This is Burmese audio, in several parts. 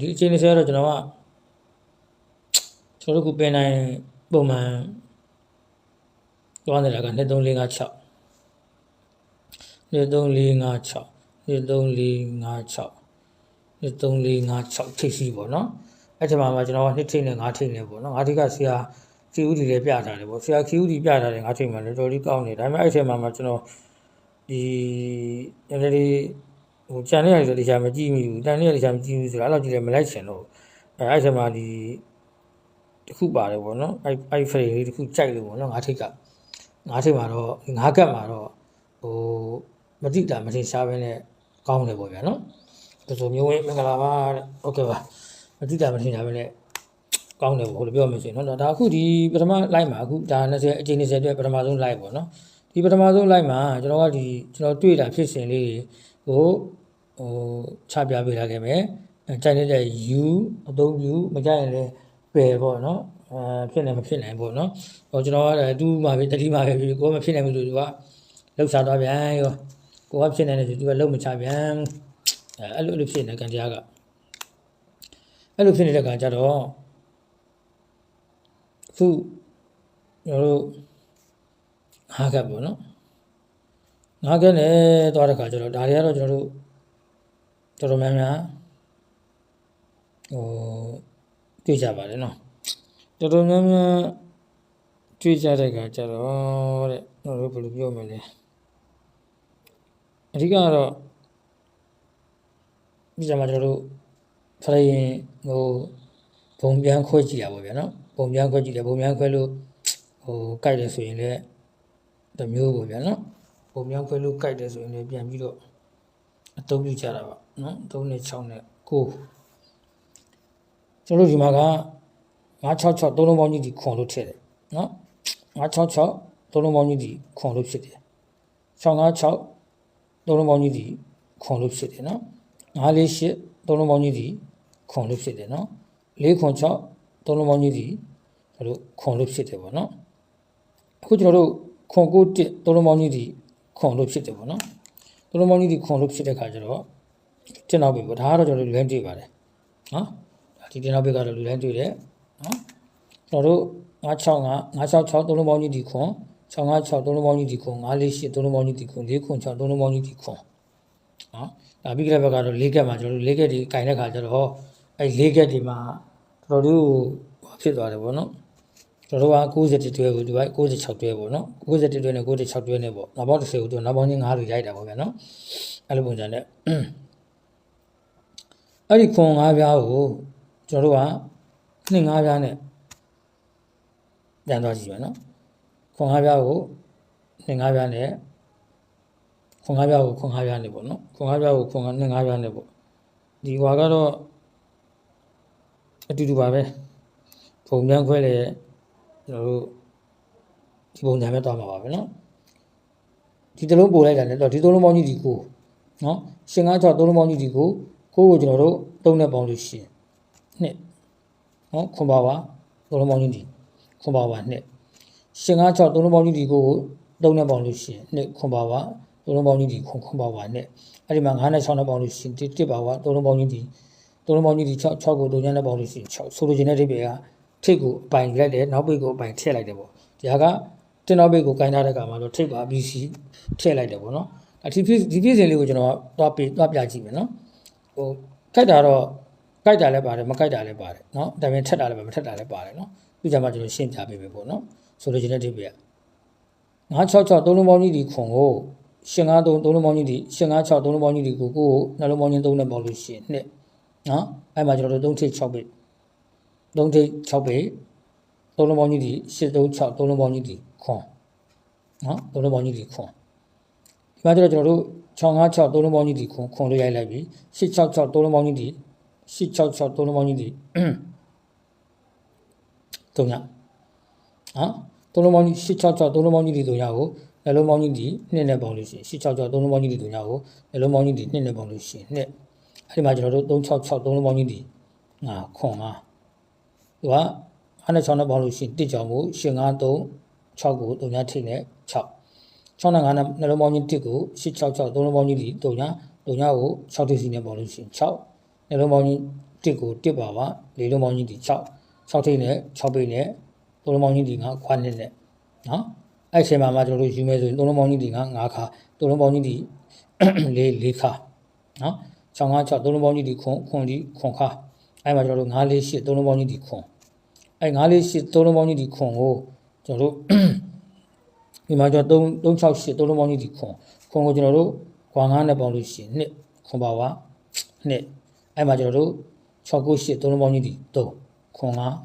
ဒီအချိန်20တော့ကျွန်တော်ကကျွန်တော်တို့ခုပင်နိုင်ပုံမှန်သွားနေတာက2345 6 2345 6 2345 6ထိပ်စီပေါ့နော်အဲ့ဒီမှာမှာကျွန်တော်က2ထိပ်နဲ့5ထိပ်နဲ့ပေါ့နော်5ထိပ်ကဆရာခီဦးဒီလေးပြထားတယ်ပေါ့ဆရာခီဦးဒီပြထားတယ်5ထိပ်မှာလည်းတော်တော်လေးကောင်းတယ်ဒါပေမဲ့အဲ့ဒီမှာမှာကျွန်တော်ဒီနည်းနည်းလေး ဟို channel ရည်ဆိုတခြားမကြည့်မိဘူး channel ရည်တခြားမကြည့်ဘူးဆိုတော့အဲ့လောက်ကြည့်လဲမလိုက်ချင်တော့အဲအဲ့ချိန်မှာဒီတခုပါတယ်ပေါ့နော်အဲ့အဲ့ frame လေးတခုကြိုက်လို့ပေါ့နော်ငါးထိပ်ကငါးထိပ်မှာတော့ငါးကတ်မှာတော့ဟိုမတိတာမတင်ရှားပဲနဲ့ကောင်းတယ်ပေါ့ဗျာနော်ဒီလိုမျိုးဝင်မင်္ဂလာပါတဲ့ဟုတ်ကဲ့ပါမတိတာမတင်ရှားပဲနဲ့ကောင်းတယ်ပေါ့လို့ပြောမှဆိုရင်နော်ဒါအခုဒီပထမ live မှာအခုဒါ20အချိန်20အတွက်ပထမဆုံး live ပေါ့နော်ဒီပထမဆုံး live မှာကျွန်တော်ကဒီကျွန်တော်တွေ့တာဖြစ်စဉ်လေးတွေကို ဟိုချပြပေးထားခဲ့မယ်ကြိုက်နေတဲ့ u အသုံးပြုမကြိုက်ရင်လည်းပယ်ပေါ့နော်အာဖြစ်နေမဖြစ်နိုင်ပေါ့နော်ဟိုကျွန်တော်ကတူမှာပဲတတိမှာပဲကိုကမဖြစ်နိုင်ဘူးလို့သူကလှုပ်ရှားသွားပြန်ရောကိုကဖြစ်နိုင်တယ်သူကလှုပ်မချပြန်အဲ့လိုအဲ့လိုဖြစ်နေကံတရားကအဲ့လိုဖြစ်နေတဲ့ကံကြတော့ခုကျွန်တော်တို့ငါးကပ်ပေါ့နော်ငါးကပ်နဲ့သွားတဲ့ခါကျတော့ဒါတွေကတော့ကျွန်တော်တို့ တော်တော်များများဟိုတွေ့ကြပါတယ်နော်တော်တော်များများတွေ့ကြတဲ့ခါကျတော့တဲ့ကျွန်တော်တို့ဘယ်လိုပြောမလဲအဓိကကတော့ဒီကြမှာကျွန်တော်တို့ဖလိုင်းဟိုဘုံပြန်ခွဲကြည့်ရပါဗျာနော်ဘုံပြန်ခွဲကြည့်တယ်ဘုံပြန်ခွဲလို့ဟိုကြိုက်တယ်ဆိုရင်လည်းတစ်မျိုးပေါ့ဗျာနော်ဘုံပြန်ခွဲလို့ကြိုက်တယ်ဆိုရင်လည်းပြန်ပြီးတော့အသုံးပြုကြတာပါ နော်3နဲ့6နဲ့9ကျွန်တော်တို့ဒီမှာက966သုံးလုံးပေါင်းကြီးဒီခွန်လို့ထည့်တယ်နော်966သုံးလုံးပေါင်းကြီးဒီခွန်လို့ဖြစ်တယ်656သုံးလုံးပေါင်းကြီးဒီခွန်လို့ဖြစ်တယ်နော်9လေး8သုံးလုံးပေါင်းကြီးဒီခွန်လို့ဖြစ်တယ်နော်4ခွန်6သုံးလုံးပေါင်းကြီးဒီဒါလို့ခွန်လို့ဖြစ်တယ်ပေါ့နော်အခုကျွန်တော်တို့ခွန်9 1သုံးလုံးပေါင်းကြီးဒီခွန်လို့ဖြစ်တယ်ပေါ့နော်သုံးလုံးပေါင်းကြီးဒီခွန်လို့ဖြစ်တဲ့ခါကျတော့ တင်နောက်ပြီပေါ့ဒါကတော့ကျွန်တော်တို့လူတိုင်းတွေ့ပါတယ်နော်ဒါဒီတင်နောက်ပြီကတော့လူတိုင်းတွေ့တယ်နော်ကျွန်တော်တို့965 966သုံးလုံးပေါင်းကြီးဒီခွန်656သုံးလုံးပေါင်းကြီးဒီခွန်948သုံးလုံးပေါင်းကြီးဒီခွန်4ခွန်6သုံးလုံးပေါင်းကြီးဒီခွန်နော်ဒါပြီးကြတဲ့ဘက်ကတော့၄ကက်မှာကျွန်တော်တို့၄ကက်ဒီကင်တဲ့ခါကျတော့အဲ၄ကက်ဒီမှာတော်တော်တို့ဟိုဖြစ်သွားတယ်ပေါ့နော်ကျွန်တော်တို့က60တွဲကိုဒီဘက်66တွဲပေါ့နော်60တွဲနဲ့66တွဲနဲ့ပေါ့နောက်ပေါင်း30ကိုသူနောက်ပေါင်းချင်း9လို့ရိုက်တာပေါ့ဗျာနော်အဲ့လိုပုံစံနဲ့ အဲ့ဒီခွန်၅ပြားကိုကျွန်တော်တို့ကနှစ်၅ပြားနဲ့ပြန်သွားကြည့်မယ်နော်ခွန်၅ပြားကိုနှစ်၅ပြားနဲ့ခွန်ကားပြားကိုခွန်ကားပြားနေပေါ့နော်ခွန်ကားပြားကိုခွန်ကားနှစ်ကားပြားနေပေါ့ဒီဟွာကတော့အတူတူပါပဲပုံပြန်ခွဲလေကျွန်တော်တို့ဒီပုံညာပဲသွားမှာပါပဲနော်ဒီတလုံးပို့လိုက်တာလည်းတော့ဒီသုံးလုံးပေါင်းကြီးဒီကိုနော်ရှင်ကား6သုံးလုံးပေါင်းကြီးဒီကို ကိုကိုကျွန်တော်တို့သုံးနဲ့ပေါင်းလို့ရှိရင်နှစ်နော်ခွန်ပါပါသုံးလုံးပေါင်းကြီးဒီခွန်ပါပါနှစ်ရှင်ကား6သုံးလုံးပေါင်းကြီးဒီကိုကိုသုံးနဲ့ပေါင်းလို့ရှိရင်နှစ်ခွန်ပါပါသုံးလုံးပေါင်းကြီးဒီခွန်ခွန်ပါပါနဲ့အဲ့ဒီမှာ9နဲ့6နဲ့ပေါင်းလို့ရှိရင်တစ်တစ်ပါပါသုံးလုံးပေါင်းကြီးဒီသုံးလုံးပေါင်းကြီးဒီ6 6ကိုသုံးညနဲ့ပေါင်းလို့ရှိရင်6ဆိုလိုချင်တဲ့အိဗေကထိတ်ကိုအပိုင်လိုက်တယ်နောက်ပိတ်ကိုအပိုင်ထည့်လိုက်တယ်ပေါ့ဒီဟာကတင်နောက်ပိတ်ကိုကင်ထားတဲ့ကမှာတော့ထိတ်ပါ BC ထည့်လိုက်တယ်ပေါ့နော်အဒီဖြစ်ဒီဖြစ်စဉ်လေးကိုကျွန်တော်သွားပြသွားပြကြည့်မယ်နော် ဟိုကြိုက်တာတော့ကြိုက်တာလည်းပါတယ်မကြိုက်တာလည်းပါတယ်နော်ဒါပေမဲ့ထက်တာလည်းပဲမထက်တာလည်းပါတယ်နော်ဒီကြမှာကျွန်တော်ရှင်းပြပေးမယ်ပေါ့နော်ဆိုလိုချင်တဲ့အိဗေက966သုံးလုံးပေါင်းကြီးဒီခွန်ကိုရှင်9 3သုံးလုံးပေါင်းကြီးဒီရှင်96သုံးလုံးပေါင်းကြီးဒီကိုကိုနှလုံးပေါင်းချင်း3နဲ့ပေါင်းလို့ရှိရင်နှစ်နော်အဲ့မှာကျွန်တော်တို့3ထိပ်6ပိတ်3ထိပ်6ပိတ်သုံးလုံးပေါင်းကြီးဒီ836သုံးလုံးပေါင်းကြီးဒီခွန်နော်သုံးလုံးပေါင်းကြီးဒီခွန်ဒီမှာကျတော့ကျွန်တော်တို့ 656သုံးလုံးပေါင်းကြီးဒီခွန်ခွန်လို့ရိုက်လိုက်ပြီ866သုံးလုံးပေါင်းကြီးဒီ866သုံးလုံးပေါင်းကြီးဒီ3ညနော်သုံးလုံးပေါင်းကြီး866သုံးလုံးပေါင်းကြီးဒီ3ညကိုနှလုံးပေါင်းကြီးဒီနှစ်နဲ့ပေါင်းလို့ရှိရင်866သုံးလုံးပေါင်းကြီးဒီ3ညကိုနှလုံးပေါင်းကြီးဒီနှစ်နဲ့ပေါင်းလို့ရှိရင်နှစ်အဲ့ဒီမှာကျွန်တော်တို့366သုံးလုံးပေါင်းကြီးဒီငါခွန်ငါသူကအားနဲ့6နဲ့ပေါင်းလို့ရှိရင်တစ်ကြောင်ကို8 5 3 6ကို3ညထိနဲ့6 6နဲ့9နဲ့နှလုံးပေါင်းကြီး1ကို866သုံးလုံးပေါင်းကြီးဒီ3ည3ညကို6ထိစီနဲ့ပေါင်းလို့ရှိရင်6နှလုံးပေါင်းကြီးတစ်ကိုတစ်ပါပါလေးလုံးပေါင်းကြီးဒီ6 6ထိပ်နဲ့6ပိတ်နဲ့သုံးလုံးပေါင်းကြီးဒီ9ခွာနှစ်နဲ့နော်အဲ့ချိန်မှာမှကျွန်တော်တို့ယူမယ်ဆိုရင်သုံးလုံးပေါင်းကြီးဒီ9 9ခါသုံးလုံးပေါင်းကြီးဒီ၄၄ခါနော်6 5 6သုံးလုံးပေါင်းကြီးဒီခွန်ခွန်ဒီခွန်ခါအဲ့မှာကျွန်တော်တို့9 4 8သုံးလုံးပေါင်းကြီးဒီခွန်အဲ့9 4 8သုံးလုံးပေါင်းကြီးဒီခွန်ကိုကျွန်တော်တို့ ဒီမှာကျွန်တော်3 3 6 8သုံးလုံးပေါင်းကြီးဒီခွန်ခွန်ကိုကျွန်တော်တို့ခွန်9နဲ့ပေါင်းလို့ရှိရင်နှစ်ခွန်ပါဝါနှစ်အဲ့မှာကျွန်တော်တို့6 9 8သုံးလုံးပေါင်းကြီးဒီ3ခွန်9 3နော်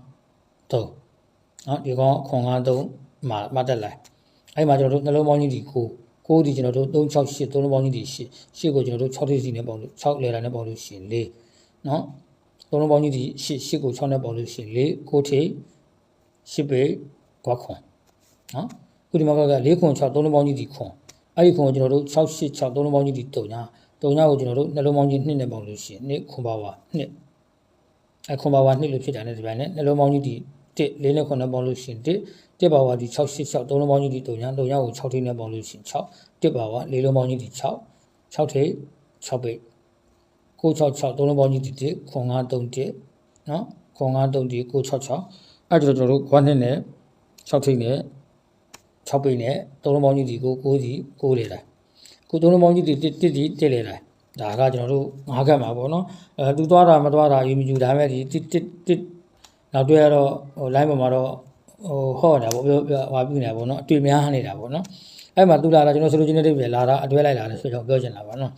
ဒီကောင်ခွန်9 3မှာမှတ်တက်လိုက်အဲ့မှာကျွန်တော်တို့နှလုံးပေါင်းကြီးဒီ9 9ဒီကျွန်တော်တို့3 6 8သုံးလုံးပေါင်းကြီးဒီ8 8ကိုကျွန်တော်တို့6ထိပ်စီနဲ့ပေါင်းလို့6လေတာနဲ့ပေါင်းလို့ရှိရင်4နော်သုံးလုံးပေါင်းကြီးဒီ8 8ကို6နဲ့ပေါင်းလို့ရှိရင်4 9ထိပ်10ပေကွာခွန်နော် ခုဒီမှာက4ခွန်6သုံးလုံးပေါင်းကြီးဒီခွန်အဲ့ဒီခွန်ကိုကျွန်တော်တို့6 8 6သုံးလုံးပေါင်းကြီးဒီ3ညာ3ညာကိုကျွန်တော်တို့နှလုံးပေါင်းကြီး2နဲ့ပေါင်းလို့ရှိရင်2ခွန်ပါဝါ2အဲခွန်ပါဝါ2လို့ဖြစ်တာနဲ့ဒီပိုင်းနဲ့နှလုံးပေါင်းကြီးဒီ1 4နဲ့9နဲ့ပေါင်းလို့ရှိရင်1 1ပါဝါဒီ6 8 6သုံးလုံးပေါင်းကြီးဒီ3ညာ3ညာကို6ထိပ်နဲ့ပေါင်းလို့ရှိရင်6 1ပါဝါ၄လုံးပေါင်းကြီးဒီ6 6ထိပ်6ပိတ်9 6 6သုံးလုံးပေါင်းကြီးဒီ1ခွန်5 3 1နော်ခွန်5 3 1 9 6 6အဲ့ဒါကျွန်တော်တို့ခွန်းနှစ်နဲ့6ထိပ်နဲ့ 6ပိတ်နဲ့သုံးလုံးပေါင်းကြီးဒီကို9ဒီ9လေတိုင်းကိုသုံးလုံးပေါင်းကြီးဒီ1 1ဒီ1လေတိုင်းဒါကကျွန်တော်တို့ငါးခက်မှာပေါ့နော်အဲသူသွားတာမသွားတာယူမယူဒါမဲ့ဒီ1 1 1နောက်တွေ့ရတော့ဟို line ပေါ်မှာတော့ဟိုဟော့တာပေါ့ပြောပြောဟွာပြနေတာပေါ့နော်အတွေ့များနေတာပေါ့နော်အဲ့မှာသူလာတာကျွန်တော်ဆိုလိုချင်တဲ့တိပဲလာတာအတွဲလိုက်လာတယ်ဆိုတော့ပြောချင်တာပါနော်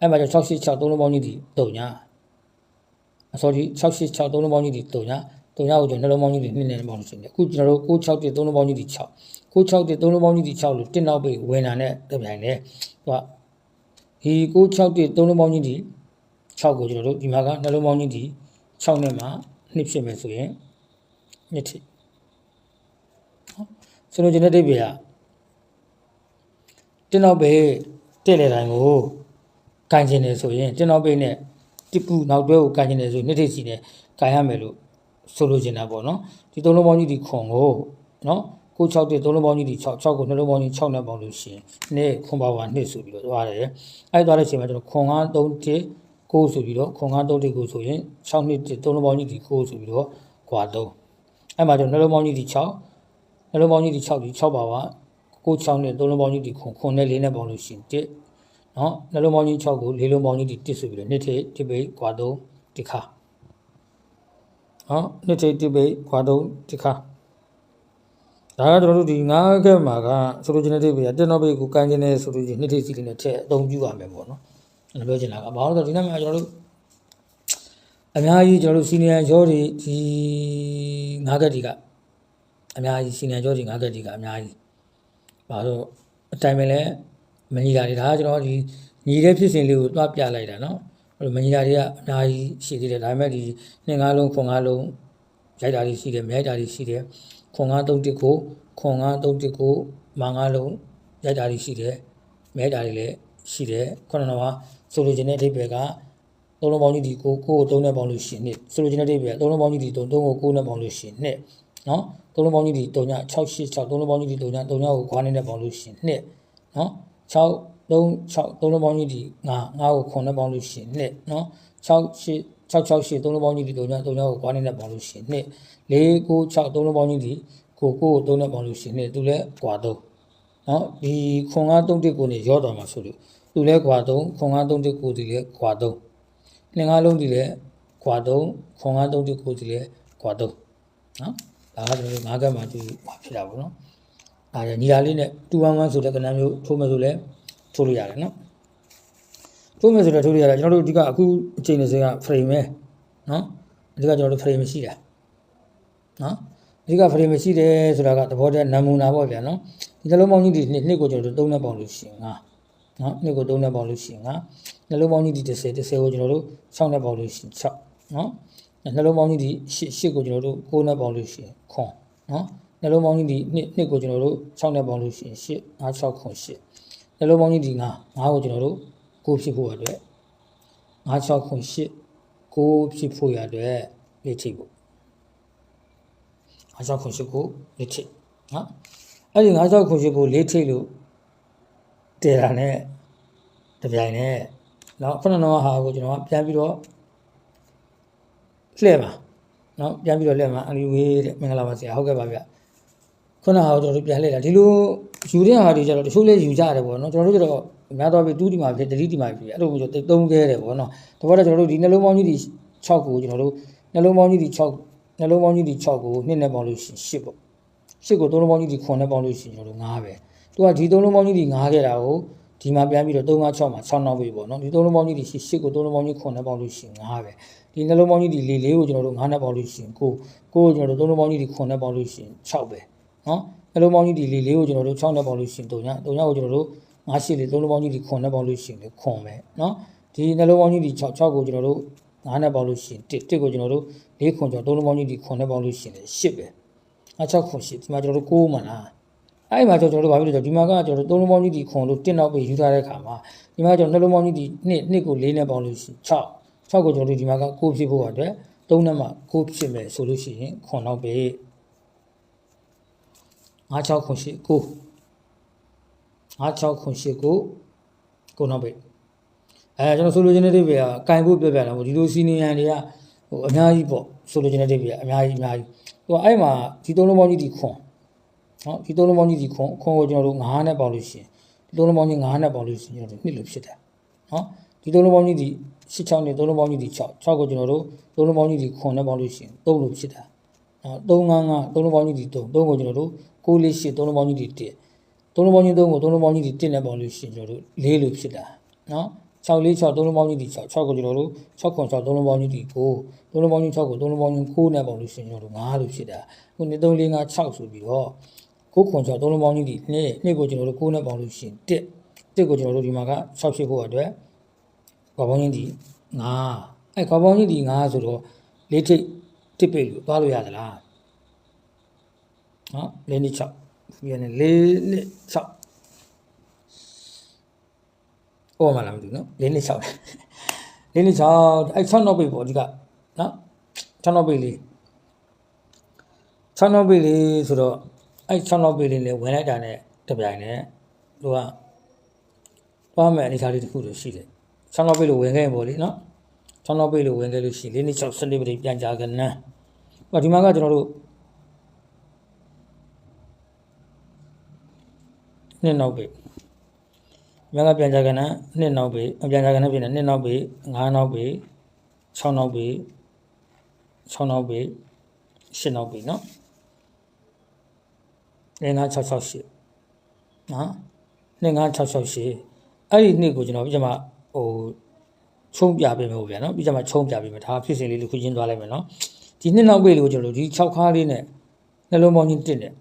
အဲ့မှာကျွန်တော်686သုံးလုံးပေါင်းကြီးဒီတုံညာအစောကြီး686သုံးလုံးပေါင်းကြီးဒီတုံညာ တုံညာကိုကျွန်တော်နှလုံးပေါင်းကြီးဒီနှစ်နဲ့ပေါင်းလို့ရှိနေအခုကျွန်တော်တို့661သုံးလုံးပေါင်းကြီးဒီ6 661သုံးလုံးပေါင်းကြီးဒီ6လို့တစ်နောက်ပိတ်ဝင်တာနဲ့တပြိုင်တည်းသူကဒီ661သုံးလုံးပေါင်းကြီးဒီ6ကိုကျွန်တော်တို့ဒီမှာကနှလုံးပေါင်းကြီးဒီ6နဲ့မှနှစ်ဖြစ်မယ်ဆိုရင်နှစ်ထိဆိုလိုချင်တဲ့ဒိဗေကတင်းနောက်ပဲတဲ့လေတိုင်းကိုကန်ကျင်နေဆိုရင်တင်းနောက်ပဲနဲ့တိပူနောက်တွဲကိုကန်ကျင်နေဆိုရင်နှစ်ထိပ်စီနဲ့ကန်ရမယ်လို့ ဆိုလိုချင်တာပေါ့နော်ဒီသုံးလုံးပေါင်းကြီးဒီခွန်ကိုနော်ကို6တဲ့သုံးလုံးပေါင်းကြီးဒီ6 6ကိုနှလုံးပေါင်းကြီး6နဲ့ပေါင်းလို့ရှိရင်နေ့ခွန်ပါပါနှစ်ဆိုပြီးတော့သွားတယ်အဲ့သွားတဲ့အချိန်မှာကျွန်တော်ခွန်9 3 1 9ဆိုပြီးတော့ခွန်9 3 1 9ဆိုရင်6နှစ်သုံးလုံးပေါင်းကြီးဒီ9ဆိုပြီးတော့ကွာ3အဲ့မှာကျွန်တော်နှလုံးပေါင်းကြီးဒီ6နှလုံးပေါင်းကြီးဒီ6ဒီ6ပါပါကို6နဲ့သုံးလုံးပေါင်းကြီးဒီခွန်ခွန်နဲ့4နဲ့ပေါင်းလို့ရှိရင်1နော်နှလုံးပေါင်းကြီး6ကို4လုံးပေါင်းကြီးဒီ1ဆိုပြီးတော့နှစ်ထိပ်တစ်ပိတ်ကွာ3ဒီခါ နော်နှစ်ထိပ်တစ်ပိတ်ကွာ3ဒီခါဒါကကျွန်တော်တို့ဒီငါးခက်မှာကဆိုလိုချင်တဲ့ဒိဗေကတက်တော့ဘေးကိုကန်ကျင်နေဆိုလို့ရှိရင်နှစ်ထိပ်စီလေးနဲ့ထည့်အသုံးပြုရမယ်ပေါ့နော်အဲ့လိုပြောချင်တာကဘာလို့လဲဆိုတော့ဒီနေ့မှာကျွန်တော်တို့အများကြီးကျွန်တော်တို့စီနီယံရောတွေဒီငါးခက်ဒီကအများကြီးစီနီယံရောတွေငါးခက်ဒီကအများကြီးဘာလို့အတိုင်းပဲလဲမညီတာတွေဒါကကျွန်တော်ဒီညီတဲ့ဖြစ်စဉ်လေးကိုတွားပြလိုက်တာနော် အဲ့လိုမညီတာတွေကအများကြီးရှိသေးတယ်ဒါပေမဲ့ဒီနှစ်ငါးလုံးခွန်ငါးလုံးရိုက်တာတွေရှိတယ်မရိုက်တာတွေရှိတယ်ခွန်ငါးသုံးတစ်ကိုခွန်ငါးသုံးတစ်ကိုမငါးလုံးရိုက်တာတွေရှိတယ်မရိုက်တာတွေလည်းရှိတယ်ခုနကတော့ဆိုလိုချင်တဲ့အဓိပ္ပာယ်ကသုံးလုံးပေါင်းကြီးဒီကိုကိုကိုသုံးနဲ့ပေါင်းလို့ရှိရင်နှစ်ဆိုလိုချင်တဲ့အဓိပ္ပာယ်သုံးလုံးပေါင်းကြီးဒီသုံးသုံးကိုကိုနဲ့ပေါင်းလို့ရှိရင်နှစ်နော်သုံးလုံးပေါင်းကြီးဒီ3ည6 8 6သုံးလုံးပေါင်းကြီးဒီ3ည3ညကိုခွာနေတဲ့ပေါင်းလို့ရှိရင်နှစ်နော်6 3 6သုံးလုံးပေါင်းကြီးဒီ9 9ကိုခွန်နဲ့ပေါင်းလို့ရှိရင်နှစ်နော်6 8 6 6 8သုံးလုံးပေါင်းကြီးဒီ3ည3ညကိုခွာနေတဲ့ပေါင်းလို့ရှိရင်နှစ်4 9 6သုံးလုံးပေါင်းကြီးဒီကိုကိုကိုသုံးနဲ့ပေါင်းလို့ရှိရင်နှစ်သူလည်းကွာ3နော်ဒီခွန်9 3တစ်ကိုနေရောတော်မှာဆိုလို့သူလည်းကွာ3ခွန်9 3တစ်ကိုဒီလည်းကွာ3နှစ်ငါးလုံးဒီလည်းကွာ3ခွန်9 3တစ်ကိုဒီလည်းကွာ3နော်ဒါကကျွန်တော်တို့ငါးကတ်မှာသူဖြစ်တာပေါ့နော်အဲညီလာလေးနဲ့211ဆိုတဲ့ကဏ္ဍမျိုးထိုးမယ်ဆိုလဲ ထိုးလို့ရတယ်နော်ထိုးမယ်ဆိုတော့ထိုးလို့ရတယ်ကျွန်တော်တို့အဓိကအခုအချိန်20က frame ပဲနော်အဓိကကျွန်တော်တို့ frame ရှိတာနော်အဓိက frame ရှိတယ်ဆိုတာကသဘောတည်းနမူနာပေါ့ဗျာနော်ဒီနှလုံးပေါင်းကြီးဒီနှစ်နှစ်ကိုကျွန်တော်တို့3နဲ့ပေါင်းလို့ရှိရင်ငါနော်နှစ်ကို3နဲ့ပေါင်းလို့ရှိရင်ငါနှလုံးပေါင်းကြီးဒီ30 30ကိုကျွန်တော်တို့6နဲ့ပေါင်းလို့ရှိရင်6နော်နှလုံးပေါင်းကြီးဒီ8 8ကိုကျွန်တော်တို့9နဲ့ပေါင်းလို့ရှိရင်ခွန်နော်နှလုံးပေါင်းကြီးဒီနှစ်နှစ်ကိုကျွန်တော်တို့6နဲ့ပေါင်းလို့ရှိရင်8 5 6ခွန်8 နှလုံးပေါင်းကြီးဒီ9 9ကိုကျွန်တော်တို့9ဖြစ်ဖို့အတွက်5 6ခွန်8 9ဖြစ်ဖို့ရအတွက်လေ့ထိပ်ဖို့5 6ခွန်8ကိုလေ့ထိပ်နော်အဲ့ဒီ5 6ခွန်8ကိုလေ့ထိပ်လို့တည်တာနဲ့တပြိုင်နဲ့နော်ခုနကဟာကိုကျွန်တော်ကပြန်ပြီးတော့လှည့်ပါနော်ပြန်ပြီးတော့လှည့်မှာအလီဝေးတဲ့မင်္ဂလာပါဆရာဟုတ်ကဲ့ပါဗျ ခုနကဟာကိုကျွန်တော်တို့ပြန်လှည့်တာဒီလိုယူတဲ့ဟာတွေကျတော့တချို့လေးယူကြရတယ်ပေါ့နော်ကျွန်တော်တို့ကျတော့အများတော့ပြီးတူးဒီမှာဖြစ်တတိဒီမှာဖြစ်အဲ့လိုမျိုးသုံးခဲတယ်ပေါ့နော်တဘောတော့ကျွန်တော်တို့ဒီနှလုံးပေါင်းကြီးဒီ6ကိုကျွန်တော်တို့နှလုံးပေါင်းကြီးဒီ6နှလုံးပေါင်းကြီးဒီ6ကိုနှစ်နဲ့ပေါင်းလို့ရှိရင်10ပေါ့10ကိုသုံးလုံးပေါင်းကြီးဒီ9နဲ့ပေါင်းလို့ရှိရင်ကျွန်တော်တို့9ပဲသူကဒီသုံးလုံးပေါင်းကြီးဒီ9ခဲ့တာကိုဒီမှာပြန်ပြီးတော့3 5 6မှာ6နောက်ပြီပေါ့နော်ဒီသုံးလုံးပေါင်းကြီးဒီ10ကိုသုံးလုံးပေါင်းကြီး9နဲ့ပေါင်းလို့ရှိရင်9ပဲဒီနှလုံးပေါင်းကြီးဒီ၄၄ကိုကျွန်တော်တို့9နဲ့ပေါင်းလို့ရှိရင်9 9ကိုကျွန်တော်တို့သုံးလုံးပေါင်းကြီးဒီ9နဲ့ပေါင်းလို့ရှိရင်6ပဲ နော်နှလုံးပေါင်းကြီးဒီ၄၄ကိုကျွန်တော်တို့6နဲ့ပေါင်းလို့ရှိရင်3ည3ညကိုကျွန်တော်တို့9ရှိလေသုံးလုံးပေါင်းကြီးဒီ9နဲ့ပေါင်းလို့ရှိရင်လေ9ပဲနော်ဒီနှလုံးပေါင်းကြီးဒီ6 6ကိုကျွန်တော်တို့9နဲ့ပေါင်းလို့ရှိရင်1 1ကိုကျွန်တော်တို့၄ခွန်ကျော်သုံးလုံးပေါင်းကြီးဒီ9နဲ့ပေါင်းလို့ရှိရင်လေ10ပဲအ6ခွန်10ဒီမှာကျွန်တော်တို့9မှလားအဲ့ဒီမှာကျွန်တော်တို့ဘာဖြစ်လို့လဲဒီမှာကကျွန်တော်တို့သုံးလုံးပေါင်းကြီးဒီခွန်လို့1နောက်ပဲယူထားတဲ့ခါမှာဒီမှာကျွန်တော်နှလုံးပေါင်းကြီးဒီ2 2ကို4နဲ့ပေါင်းလို့ရှိရင်6 6ကိုကျွန်တော်တို့ဒီမှာက9ဖြစ်ဖို့အတွက်3နဲ့မှ9ဖြစ်မယ်ဆိုလို့ရှိရင်ခွန်နောက်ပဲ 5 6ခွန်8 9 5 6ခွန်8 9ကိုနောက်ပဲအဲကျွန်တော်ဆိုလိုချင်တဲ့ဒိဗေကကင်ဖို့ပြပြတာပေါ့ဒီလိုစီနီယန်တွေကဟိုအများကြီးပေါ့ဆိုလိုချင်တဲ့ဒိဗေကအများကြီးအများကြီးဟိုအဲ့မှာဒီသုံးလုံးပေါင်းကြီးဒီခွန်နော်ဒီသုံးလုံးပေါင်းကြီးဒီခွန်ခွန်ကိုကျွန်တော်တို့9နဲ့ပေါင်းလို့ရှိရင်ဒီသုံးလုံးပေါင်းကြီး9နဲ့ပေါင်းလို့ရှိရင်ကျွန်တော်တို့နှစ်လို့ဖြစ်တယ်နော်ဒီသုံးလုံးပေါင်းကြီးဒီ16နဲ့သုံးလုံးပေါင်းကြီးဒီ6 6ကိုကျွန်တော်တို့သုံးလုံးပေါင်းကြီးဒီခွန်နဲ့ပေါင်းလို့ရှိရင်3လို့ဖြစ်တာနော်3 5 5သုံးလုံးပေါင်းကြီးဒီ3 3ကိုကျွန်တော်တို့ 6လေး8သုံးလုံးပေါင်းကြီးဒီ1သုံးလုံးပေါင်းကြီး3ကိုသုံးလုံးပေါင်းကြီးဒီ1နဲ့ပေါင်းလို့ရှိရင်ကျွန်တော်တို့4လို့ဖြစ်တာနော်6လေး6သုံးလုံးပေါင်းကြီးဒီ6 6ကိုကျွန်တော်တို့6ခွန်6သုံးလုံးပေါင်းကြီးဒီ9သုံးလုံးပေါင်းကြီး6ကိုသုံးလုံးပေါင်းကြီး9နဲ့ပေါင်းလို့ရှိရင်ကျွန်တော်တို့5လို့ဖြစ်တာခု2 3 4 5 6ဆိုပြီးတော့9ခွန်6သုံးလုံးပေါင်းကြီးဒီ2နှစ်ကိုကျွန်တော်တို့9နဲ့ပေါင်းလို့ရှိရင်1 1ကိုကျွန်တော်တို့ဒီမှာက6ဖြစ်ဖို့အတွက်ကောပေါင်းကြီးဒီ9အဲကောပေါင်းကြီးဒီ9ဆိုတော့လေးထိပ်တစ်ပိတ်လို့သွားလို့ရသလား နော်လေးနှစ်6ပြန်နေလေးနှစ်6ဟောမှလားမသိဘူးနော်လေးနှစ်6လေးနှစ်6အဲ6နောက်ပိတ်ပေါ့အဓိကနော်6နောက်ပိတ်လေး6နောက်ပိတ်လေးဆိုတော့အဲ6နောက်ပိတ်လေးနဲ့ဝင်လိုက်တာနဲ့တပြိုင်နဲ့သူကသွားမယ်အနေထားလေးတစ်ခုလိုရှိတယ်6နောက်ပိတ်လို့ဝင်ခဲ့ရင်ပေါ့လေနော်6နောက်ပိတ်လို့ဝင်ခဲ့လို့ရှိရင်လေးနှစ်6စနေပတိပြန်ကြကနန်းဟောဒီမှာကကျွန်တော်တို့ နှစ်နောက်ပိတ်မြတ်ကပြန်ကြကနန်းနှစ်နောက်ပိတ်အပြန်ကြကနန်းပြင်နေနှစ်နောက်ပိတ်9နောက်ပိတ်6နောက်ပိတ်6နောက်ပိတ်10နောက်ပိတ်နော်5968နော်2968အဲ့ဒီနှစ်ကိုကျွန်တော်ပြမဟိုချုံပြပေးမယ်ဗျာနော်ပြီးကြမှာချုံပြပေးမယ်ဒါဖြစ်စဉ်လေးတစ်ခုချင်းသွားလိုက်မယ်နော်ဒီနှစ်နောက်ပိတ်လေးကိုကျွန်တော်တို့ဒီ6ခါလေးနဲ့နှလုံးပေါင်းကြီးတစ်နဲ့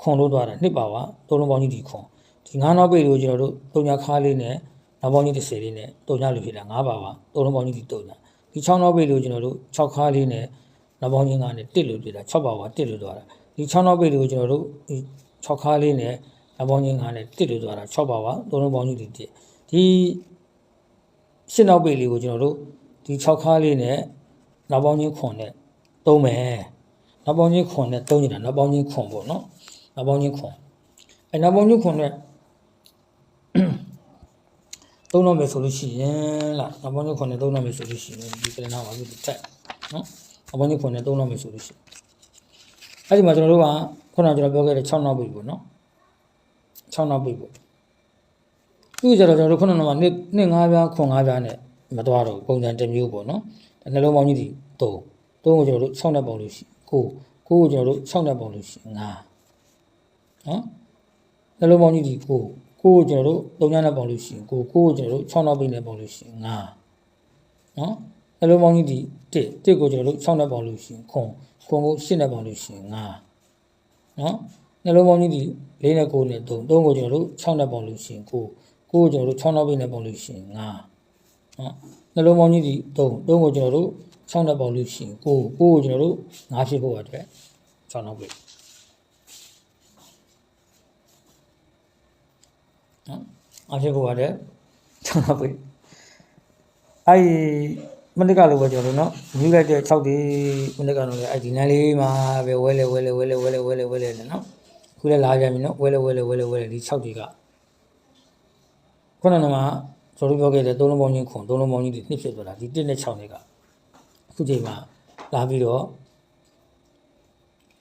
ခွန်လို့သွားတာနှစ်ပါပါသုံးလုံးပေါင်းကြီးဒီခွန် ဒီ9နောက်ပိတ်လေးကိုကျွန်တော်တို့သုံးညခါလေးနဲ့နောက်ပေါင်းကြီး30လေးနဲ့သုံးညလို့ဖြစ်တာ9ပါပါသုံးလုံးပေါင်းကြီးဒီသုံးညဒီ6နောက်ပိတ်လေးကိုကျွန်တော်တို့6ခါလေးနဲ့နောက်ပေါင်းကြီး9နဲ့တစ်လို့ဖြစ်တာ6ပါပါတစ်လို့သွားတာဒီ6နောက်ပိတ်လေးကိုကျွန်တော်တို့ဒီ6ခါလေးနဲ့နောက်ပေါင်းကြီး9နဲ့တစ်လို့သွားတာ6ပါပါသုံးလုံးပေါင်းကြီးဒီတစ်ဒီရှင်းနောက်ပိတ်လေးကိုကျွန်တော်တို့ဒီ6ခါလေးနဲ့နောက်ပေါင်းချင်းခွန်နဲ့သုံးမယ်နောက်ပေါင်းချင်းခွန်နဲ့သုံးနေတာနောက်ပေါင်းချင်းခွန်ပေါ့နော်နောက်ပေါင်းချင်းခွန်အဲနောက်ပေါင်းချင်းခွန်နဲ့ သုံးတော့မယ်ဆိုလို့ရှိရင်လားနောက်ပေါင်းချင်းခွန်နဲ့သုံးတော့မယ်ဆိုလို့ရှိရင်ဒီကလနာပါလို့တက်နော်နောက်ပေါင်းချင်းခွန်နဲ့သုံးတော့မယ်ဆိုလို့ရှိရင်အဲ့ဒီမှာကျွန်တော်တို့ကခုနကကျွန်တော်ပြောခဲ့တဲ့6နောက်ပိတ်ပေါ့နော်6နောက်ပိတ်ပေါ့သူ့ကြတော့ကျွန်တော်တို့ခုနကမှနှစ်နှစ်5ပြားခွန်5ပြားနဲ့မသွားတော့ပုံစံတစ်မျိုးပေါ့နော်နှလုံးပေါင်းကြီးဒီ3 3ကိုကျွန်တော်တို့6နဲ့ပေါင်းလို့ရှိ9 9ကိုကျွန်တော်တို့6နဲ့ပေါင်းလို့ရှိ5နော်နှလုံးပေါင်းကြီးဒီ9 9ကိုကျွန်တော်တို့3ညနဲ့ပေါင်းလို့ရှိ9 9ကိုကျွန်တော်တို့6နောက်ပိနဲ့ပေါင်းလို့ရှိ5နော်နှလုံးပေါင်းကြီးဒီ1 1ကိုကျွန်တော်တို့6နဲ့ပေါင်းလို့ရှိခွန်ခွန်ကို8နဲ့ပေါင်းလို့ရှိ5နော်နှလုံးပေါင်းကြီးဒီ4နဲ့9နဲ့3 3ကိုကျွန်တော်တို့6နဲ့ပေါင်းလို့ရှိ9 9ကိုကျွန်တော်တို့6နောက်ပိနဲ့ပေါင်းလို့ရှိ5နော်နှလုံးပေါင်းကြီးဒီ3 3ကိုကျွန်တော်တို့6နဲ့ပေါင်းလို့ရှိရင်9 9ကိုကျွန်တော်တို့5ဖြစ်ဖို့အတွက်6နောက်ပိ နော်5ဖြစ်ဖို့အတွက်6နောက်ပိအဲ့ဒီမနစ်ကလိုပဲကျွန်တော်တို့နော်မြူလိုက်တဲ့6ဒီမနစ်ကတော့လေအဲ့ဒီနန်းလေးမှာပဲဝဲလေဝဲလေဝဲလေဝဲလေဝဲလေဝဲလေနော်ခုလည်းလာပြန်ပြီနော်ဝဲလေဝဲလေဝဲလေဝဲလေဒီ6ဒီကခုနကမှကျွန်တော်တို့ပြောခဲ့တဲ့သုံးလုံးပေါင်းချင်းခွန်သုံးလုံးပေါင်းချင်းဒီနှစ်ဖြစ်သွားတာဒီ1နဲ့6နဲ့ကအခုချိန်မှာလာပြီးတော့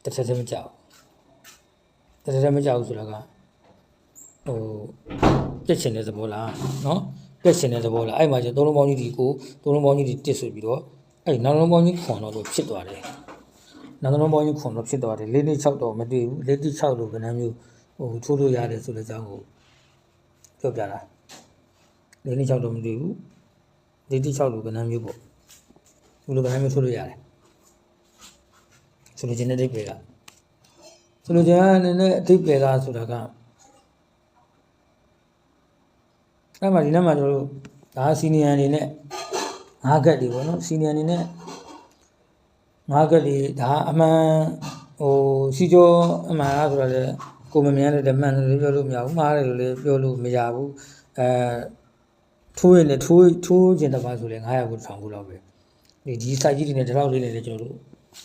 တစ်ထက်တည်းမကြောက်တစ်ထက်တည်းမကြောက်ဆိုတာက ဟိုပြက်ချင်တဲ့သဘောလားနော်ပြက်ချင်တဲ့သဘောလားအဲ့မှာကျသုံးလုံးပေါင်းကြီးဒီကိုသုံးလုံးပေါင်းကြီးဒီတစ်ဆိုပြီးတော့အဲ့နောက်လုံးပေါင်းကြီးခွန်တော့လို့ဖြစ်သွားတယ်နောက်လုံးပေါင်းကြီးခွန်တော့ဖြစ်သွားတယ်လေးလေး6တော့မတွေ့ဘူးလေးလေး6လို့ကဏ္ဍမျိုးဟိုထိုးလို့ရတယ်ဆိုတဲ့အကြောင်းကိုပြောပြတာလေးလေး6တော့မတွေ့ဘူးလေးလေး6လို့ကဏ္ဍမျိုးပေါ့ဒီလိုကဏ္ဍမျိုးထိုးလို့ရတယ်ဆိုလိုချင်တဲ့အဓိပ္ပာယ်ကဆိုလိုချင်တဲ့နဲ့အဓိပ္ပာယ်ကဆိုတာက အဲ့မှာဒီနေ့မှာကျွန်တော်တို့ဒါစီနီယံအနေနဲ့ငါးကက်တွေပေါ့နော်စီနီယံအနေနဲ့ငါးကက်တွေဒါအမှန်ဟိုစီကျော်အမှန်လားဆိုတော့လေကိုမမြင်တဲ့မှန်တယ်ပြောလို့မရဘူးမှားတယ်လို့လည်းပြောလို့မရဘူးအဲထိုးရင်လည်းထိုးထိုးကျင်တပါဆိုလည်း900ကို1000ကိုလောက်ပဲဒီဒီ site ကြီးတွေနဲ့ဒီလောက်လေးနဲ့လည်းကျွန်တော်တို့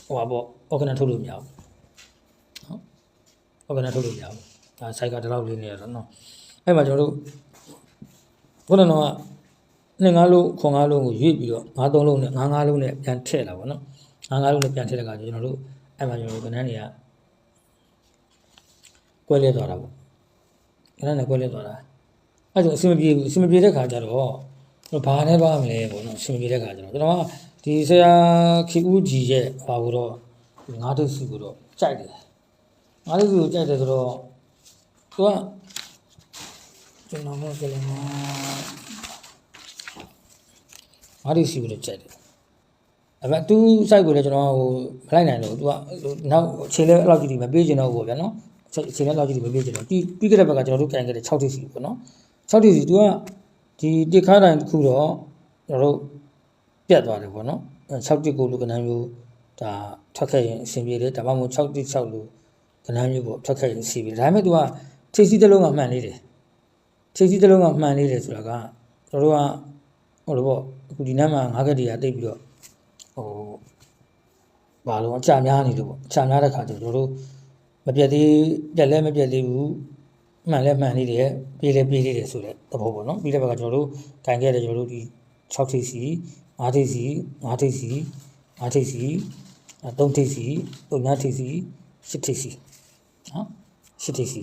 ဟိုပါပေါ့ organ ထုတ်လို့မရဘူးနော် organ ထုတ်လို့မရဘူးဒါ site ကဒီလောက်လေးနေရတော့နော်အဲ့မှာကျွန်တော်တို့ ခုနကတော့နှစ်ငါးလုံးခွန်ငါးလုံးကိုရွေ့ပြီးတော့ငါးသုံးလုံးနဲ့ငါးငါးလုံးနဲ့ပြန်ထည့်လာပါတော့ငါးငါးလုံးနဲ့ပြန်ထည့်တဲ့အခါကျကျွန်တော်တို့အဲ့မှာကျွန်တော်တို့ကဏ္ဍတွေကကွဲလဲသွားတာပေါ့ကဏ္ဍနဲ့ကွဲလဲသွားတာအဲ့ဒါဆိုအဆင်မပြေဘူးအဆင်မပြေတဲ့ခါကျတော့ဘာနဲ့သွားမလဲပေါ့နော်အဆင်မပြေတဲ့ခါကျတော့ကျွန်တော်ကဒီဆရာခေဦးကြီးရဲ့ဟာကိုတော့ငါးတုပ်စုကိုတော့ကြိုက်တယ်ငါးတုပ်စုကိုကြိုက်တယ်ဆိုတော့သူက ကျွန်တော်ကလည်းငါးတုပ်စုကိုတော့ကြိုက်တယ်အဲ့မဲ့သူ site ကိုလည်းကျွန်တော်ဟိုမလိုက်နိုင်တော့သူကနောက်အချိန်လေးအဲ့လောက်ကြီးမပေးချင်တော့ဘူးဗျာနော်အချိန်လေးလောက်ကြီးမပေးချင်တော့ပြီးပြီးခဲ့တဲ့ဘက်ကကျွန်တော်တို့ကန်ခဲ့တဲ့6တိစီပေါ့နော်6တိစီသူကဒီတစ်ခါတိုင်းတစ်ခုတော့ကျွန်တော်တို့ပြတ်သွားတယ်ပေါ့နော်6တိကိုလူကဏ္ဍမျိုးဒါထွက်ခဲ့ရင်အဆင်ပြေတယ်ဒါမှမဟုတ်6တိ6လူကဏ္ဍမျိုးပေါ့ထွက်ခဲ့ရင်အဆင်ပြေတယ်ဒါပေမဲ့သူကထိပ်စီးတစ်လုံးကမှန်နေတယ် ထိပ်စီးတစ်လုံးကမှန်နေတယ်ဆိုတာကကျွန်တော်တို့ကဟိုလိုပေါ့အခုဒီနေ့မှာငါးကက်တည်းကတိတ်ပြီးတော့ဟိုဘာလို့အချာများနေလို့ပေါ့အချာများတဲ့ခါကျကျွန်တော်တို့မပြတ်သေးပြက်လဲမပြတ်သေးဘူးမှန်လဲမှန်နေတယ်ပြေးလဲပြေးနေတယ်ဆိုတဲ့သဘောပေါ့နော်ပြီးတဲ့ဘက်ကကျွန်တော်တို့ခြင်ခဲ့တယ်ကျွန်တော်တို့ဒီ6ထိပ်စီ5ထိပ်စီ5ထိပ်စီ5ထိပ်စီ3ထိပ်စီ3ထိပ်စီ10ထိပ်စီနော်10ထိပ်စီ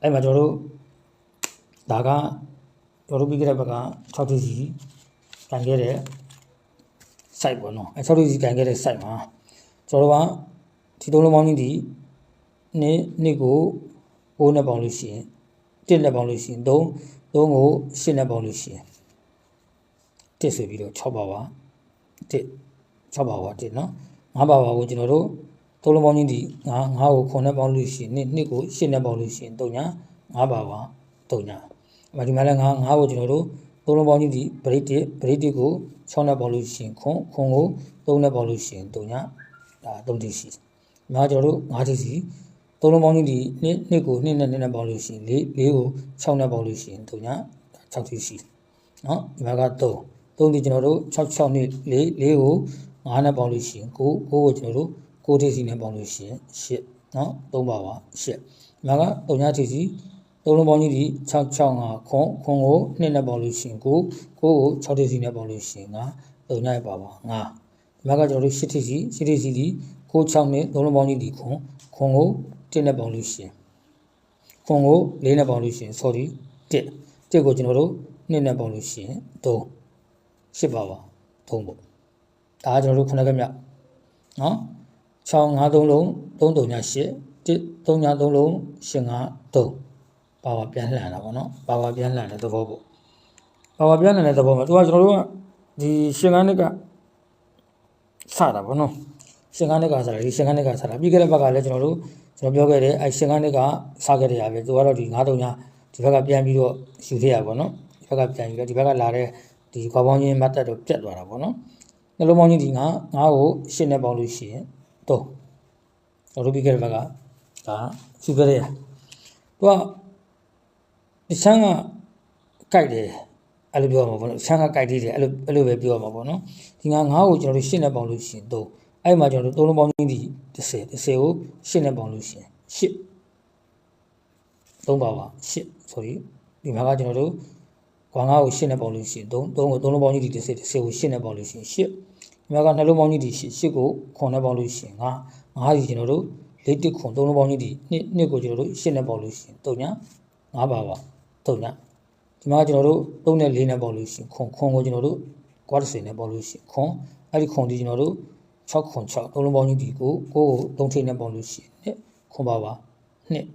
အဲ့မှာကျွန်တော်တို့ ဒါကကျွန်တော်တို့ပြီးခဲ့တဲ့ဘက်က6ထိပ်စီခြင်ခဲ့တယ် site ပေါ့နော်အဲ6ထိပ်စီခြင်ခဲ့တဲ့ site မှာကျွန်တော်တို့ကဒီသုံးလုံးပေါင်းကြီးဒီနှစ်နှစ်ကို6နဲ့ပေါင်းလို့ရှိရင်1နဲ့ပေါင်းလို့ရှိရင်3 3ကို8နဲ့ပေါင်းလို့ရှိရင်1ဆိုပြီးတော့6ပါပါ1 6ပါပါ1เนาะ5ပါပါကိုကျွန်တော်တို့သုံးလုံးပေါင်းကြီးဒီ9 9ကို9နဲ့ပေါင်းလို့ရှိရင်နှစ်နှစ်ကို8နဲ့ပေါင်းလို့ရှိရင်3ညာ5ပါပါ3ညာအ မဒီမှာလည်း9 9ကိုကျွန်တော်တို့သုံးလုံးပေါင်းကြီးဒီ break 1 break 1ကို6နဲ့ပေါင်းလို့ရှိရင်ခွန်ခွန်ကို3နဲ့ပေါင်းလို့ရှိရင်3ညာဒါ3တိရှိ။မှာကျွန်တော်တို့5တိစီသုံးလုံးပေါင်းကြီးဒီနှစ်နှစ်ကိုနှစ်နဲ့နှစ်နဲ့ပေါင်းလို့ရှိရင်၄၄ကို6နဲ့ပေါင်းလို့ရှိရင်3ညာ6တိရှိ။နော်ဒီမှာက3 3ဒီကျွန်တော်တို့6 6နှစ်4 4ကို9နဲ့ပေါင်းလို့ရှိရင်9 9ကိုကျွန်တော်တို့9တိစီနဲ့ပေါင်းလို့ရှိရင်8နော်3ပါပါ8ဒီမှာက3ညာတိစီ သုံးလုံးပေါင်းကြီးဒီ6 6 5ခွန်ခွန်ကို2နဲ့ပေါင်းလို့ရှိရင်9 9ကို6တိစီနဲ့ပေါင်းလို့ရှိရင်9 3ညာပါပါ9ဒီမှာကကျွန်တော်တို့8တိစီ8တိစီဒီ6 6နဲ့သုံးလုံးပေါင်းကြီးဒီခွန်ခွန်ကို1နဲ့ပေါင်းလို့ရှိရင်ခွန်ကို4နဲ့ပေါင်းလို့ရှိရင် sorry 1 1ကိုကျွန်တော်တို့2နဲ့ပေါင်းလို့ရှိရင်3 8ပါပါ3ပေါ့ဒါကကျွန်တော်တို့ခုနကမြနော်6 5 3လုံး3 3ည8 1 3ည3လုံး8 5 3 ပါဝါပြန်လှန်တာပေါ့နော်ပါဝါပြန်လှန်တဲ့သဘောပေါ့ပါဝါပြန်လှန်တဲ့သဘောမှာသူကကျွန်တော်တို့ကဒီရှင်ကန်းနှစ်ကစတာပေါ့နော်ရှင်ကန်းနှစ်ကစတာဒီရှင်ကန်းနှစ်ကစတာပြီးခဲ့တဲ့ဘက်ကလည်းကျွန်တော်တို့ကျွန်တော်ပြောခဲ့တယ်အဲရှင်ကန်းနှစ်ကစခဲ့တယ်ရပဲသူကတော့ဒီ9 3ညဒီဘက်ကပြန်ပြီးတော့ယူခဲ့ရပါတော့ဒီဘက်ကပြန်ပြီးတော့ဒီဘက်ကလာတဲ့ဒီခွာပေါင်းချင်းမတ်တက်တော့ပြတ်သွားတာပေါ့နော်နှလုံးပေါင်းချင်းဒီငါငါ့ကိုရှင်းနဲ့ပေါင်းလို့ရှိရင်တော့ကျွန်တော်တို့ပြီးခဲ့တဲ့ဘက်ကဒါယူခဲ့ရသူက ဒီချမ်းကကြိုက်တယ်အဲ့လိုပြောမှာပေါ့နော်ချမ်းကကြိုက်သေးတယ်အဲ့လိုအဲ့လိုပဲပြောမှာပေါ့နော်ဒီငါငါ့ကိုကျွန်တော်တို့ရှင်းနဲ့ပေါင်းလို့ရှိရင်တော့အဲ့မှာကျွန်တော်တို့သုံးလုံးပေါင်းချင်းဒီ30 30ကိုရှင်းနဲ့ပေါင်းလို့ရှိရင်8 3ပါပါ8 sorry ဒီမှာကကျွန်တော်တို့ကွာငါးကို8နဲ့ပေါင်းလို့ရှိရင်3 3ကို3လုံးပေါင်းကြီးဒီ30 30ကို8နဲ့ပေါင်းလို့ရှိရင်8ဒီမှာကနှလုံးပေါင်းကြီးဒီရှစ်ရှစ်ကိုခွန်နဲ့ပေါင်းလို့ရှိရင်ငါငါးစီကျွန်တော်တို့လေးတစ်ခွန်သုံးလုံးပေါင်းကြီးဒီနှစ်နှစ်ကိုကျွန်တော်တို့ရှစ်နဲ့ပေါင်းလို့ရှိရင်တုံညာငါးပါပါ တုံညာဒီမှာကျွန်တော်တို့သုံးနဲ့လေးနဲ့ပေါင်းလို့ရှိရင်ခွန်ခွန်ကိုကျွန်တော်တို့ကွာတစ်စင်နဲ့ပေါင်းလို့ရှိရင်ခွန်အဲ့ဒီခွန်ဒီကျွန်တော်တို့6ခွန်6သုံးလုံးပေါင်းကြီးဒီကိုကိုကိုသုံးထိပ်နဲ့ပေါင်းလို့ရှိရင်နှစ်ခွန်ပါပါနှစ်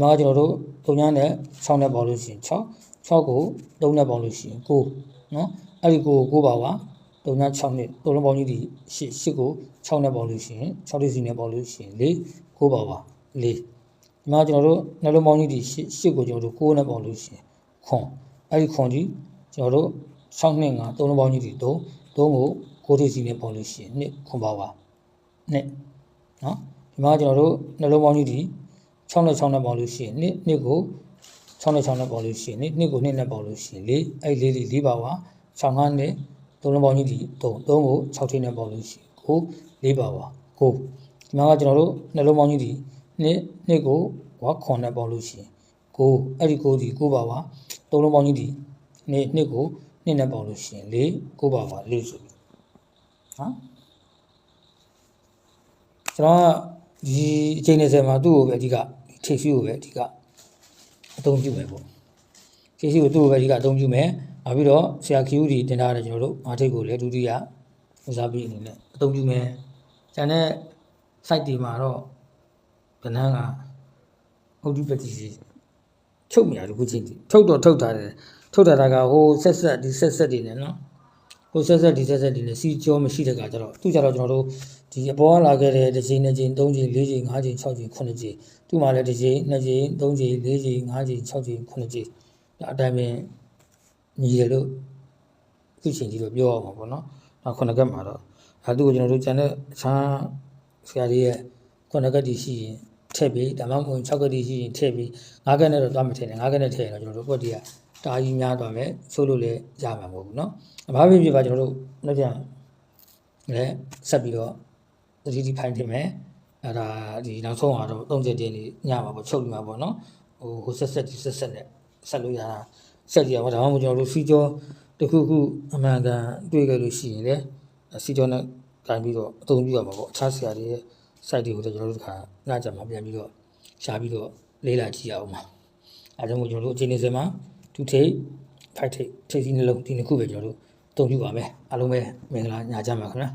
နော်ဒီမှာကကျွန်တော်တို့3ညနဲ့6နဲ့ပေါင်းလို့ရှိရင်6 6ကို3နဲ့ပေါင်းလို့ရှိရင်9နော်အဲ့ဒီကို9ပါပါ3ည6နဲ့သုံးလုံးပေါင်းကြီးဒီ8 8ကို6နဲ့ပေါင်းလို့ရှိရင်6တိစီနဲ့ပေါင်းလို့ရှိရင်4 9ပါပါ4 ဒီမှာကျွန်တော်တို့နှလုံးပေါင်းကြီးဒီ8 8ကိုကျွန်တော်တို့9နဲ့ပေါင်းလို့ရှိရင်ခွန်အဲ့ဒီခွန်ကြီးကျွန်တော်တို့6နဲ့9သုံးလုံးပေါင်းကြီးဒီ3 3ကို9တိစီနဲ့ပေါင်းလို့ရှိရင်2ခွန်ပါပါ2နော်ဒီမှာကျွန်တော်တို့နှလုံးပေါင်းကြီးဒီ6နဲ့6နဲ့ပေါင်းလို့ရှိရင်နှစ်နှစ်ကို6နဲ့6နဲ့ပေါင်းလို့ရှိရင်နှစ်နှစ်ကိုနှစ်နဲ့ပေါင်းလို့ရှိရင်4အဲ့လေးလေး၄ပါပါ6 5နဲ့သုံးလုံးပေါင်းကြီးဒီ3 3ကို6ထိနဲ့ပေါင်းလို့ရှိရင်9 4ပါပါ9ဒီမှာကကျွန်တော်တို့နှလုံးပေါင်းကြီးဒီ နှစ်နှစ်ကိုဝါခွန်နဲ့ပေါင်းလို့ရှိရင်9အဲ့ဒီ9ဒီ9ပါပါသုံးလုံးပေါင်းကြီးဒီနှစ်နှစ်ကိုနှစ်နဲ့ပေါင်းလို့ရှိရင်4 9ပါပါ4ဆိုပြီးနော်ကျွန်တော်ကဒီအချိန်20မှာသူ့ကိုပဲအဓိကထိပ်စီးကိုပဲအဓိကအသုံးပြုမယ်ပေါ့ထိပ်စီးကိုသူ့ကိုပဲအဓိကအသုံးပြုမယ်နောက်ပြီးတော့ဆရာ QD တင်ထားတဲ့ကျွန်တော်တို့မာထိပ်ကိုလည်းဒုတိယဦးစားပေးအနေနဲ့အသုံးပြုမယ်ကျန်တဲ့ site တွေမှာတော့ ဗနန်းကဟုတ်ဒီပတိစီချုပ်မြာတခုချင်းထုတ်တော့ထုတ်ထားတယ်ထုတ်ထားတာကဟိုဆက်ဆက်ဒီဆက်ဆက်တွေနဲ့နော်ဟိုဆက်ဆက်ဒီဆက်ဆက်ဒီနဲ့စီကြောမရှိတဲ့ကကြတော့သူကြတော့ကျွန်တော်တို့ဒီအပေါ်ကလာခဲ့တဲ့တစ်ချိန်နှစ်ချိန်သုံးချိန်လေးချိန်ငါးချိန်၆ချိန်ခုနှစ်ချိန်သူ့မှာလည်းတစ်ချိန်နှစ်ချိန်သုံးချိန်လေးချိန်ငါးချိန်၆ချိန်ခုနှစ်ချိန်ဒါအတိုင်းပဲညီတယ်လို့သူ့ချိန်ကြီးတော့ပြောရမှာပေါ့နော်နောက်ခုနှစ်ကက်မှာတော့ဒါသူ့ကိုကျွန်တော်တို့ကျန်တဲ့ဆန်းဆရာကြီးရဲ့ခုနှစ်ကက်တည်ရှိရင် ထည့်ပြီးဒါမှမဟုတ်6ကက်တည်ရှိရင်ထည့်ပြီးငါးကက်နဲ့တော့သွားမထည့်နဲ့ငါးကက်နဲ့ထည့်ရင်တော့ကျွန်တော်တို့ကွက်တည်းကတာကြီးများသွားမယ်ဆိုလို့လည်းရမှာမဟုတ်ဘူးเนาะ ဘာဖြစ်ဖြစ်ပါကျွန်တော်တို့နောက်ပြန်လည်းဆက်ပြီးတော့သတိတိဖိုင်တင်မယ်အဲ့ဒါဒီနောက်ဆုံးကတော့30တင်းလေးညမှာပေါ့ချုပ်ပြီးမှာပေါ့နော်ဟိုဟိုဆက်ဆက်ဒီဆက်ဆက်နဲ့ဆက်လို့ရတာဆက်ကြည့်အောင်ဒါမှမဟုတ်ကျွန်တော်တို့စီကြောတစ်ခုခုအမှန်ကန်တွေ့ကြလို့ရှိရင်လေစီကြောနဲ့ကန်ပြီးတော့အသုံးပြုရမှာပေါ့အခြားဆရာတွေရဲ့ site တွေကိုလည်းကျွန်တော်တို့တစ်ခါညကြမှာပြန်ပြီးတော့ရှားပြီးတော့လေးလာကြည့်ရအောင်ပါအဲဒါကြောင့်မို့ကျွန်တော်တို့အချိန်နေစမှာ2ထိပ်5ထိပ်ထိပ်စီးနှလုံးဒီနှစ်ခုပဲကျွန်တော်တို့အသုံးပြုပါမယ်အားလုံးပဲမင်္ဂလာညချမ်းပါခင်ဗျာ